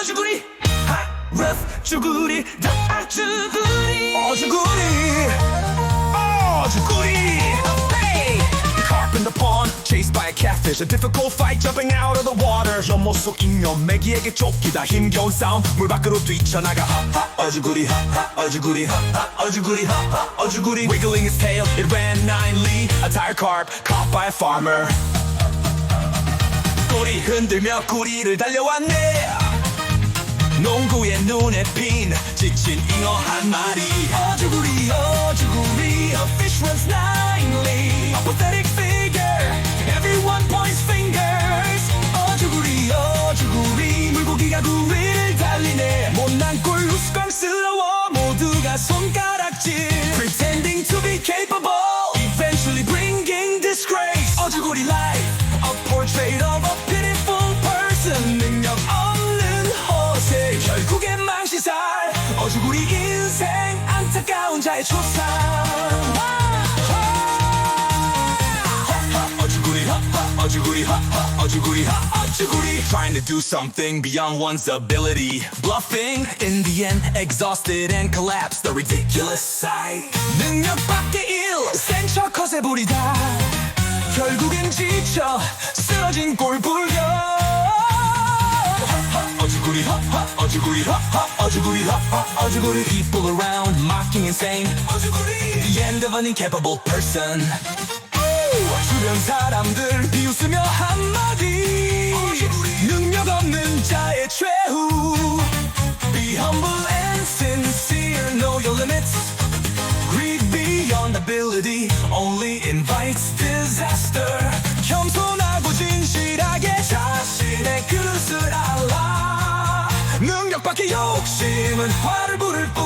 어주구리 rough 쭈구리 다 아주구리 어주구리 어주구리 in the pond, chased by a catfish A difficult fight jumping out of the water 연못 속 잉여 메기에게 쫓기다 힘겨운 싸움 물 밖으로 뛰쳐나가 하, 하, 어주구리 하, 하, 어주구리 하, 하, 어주구리 하, 하, 어주구리 Wiggling his tail, it ran nine li A tired carp caught by a farmer 꼬리 흔들며 구리를 달려왔네 농구의 눈에 핀 지친 잉어 한 마리 어주구리 어주구리 A fish runs ninely A pathetic figure Everyone points fingers 어주구리 어주구리 물고기가 구리를 달리네 못난 꼴 우스꽝스러워 안타까운 자의 초상 어주구리 하하 어주구리 하하 어주구리 하 어주구리 Trying to do something beyond one's ability Bluffing in the end exhausted and collapsed The ridiculous sight 능력 밖의 일센 척 허세 부리다 결국엔 지쳐 쓰러진 꼴불견 어주구리 하하 어주구리 하하 어주구리 하하 어주구리 People around mocking and saying 어주구리 The end of an incapable person 주변 사람들 비웃으며 한마디 능력 없는 자의 최후 Be humble and sincere Know your limits Greed beyond ability only invites disaster. 겸손 능력밖에 욕심은 화를 부를 뿐.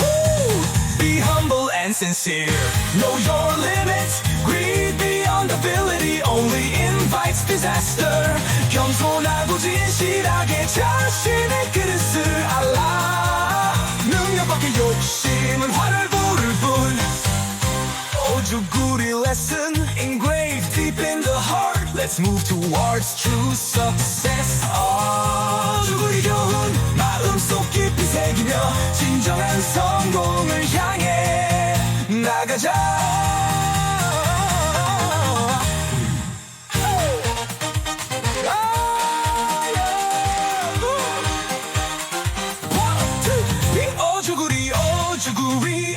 Woo! Be humble and sincere. Know your limits. Greed beyond ability only invites disaster. 겸손하고 진실하게 자신의 그릇을 알아. 능력밖에 욕심은 화를 부를 뿐. 오주구리 lesson engraved deep in the heart. Let's move towards true success. 오 Oh,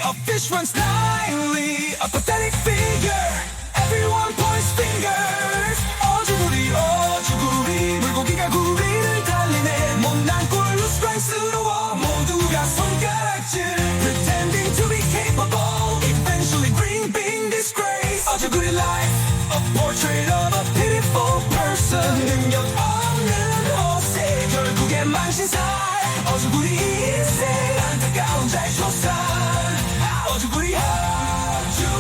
oh, fish runs blindly A pathetic figure life A portrait of a pitiful person 능력 없는 허세 결국엔 망신살 어주구리 인생 안타까운 자의 초상 어주구리 하주구리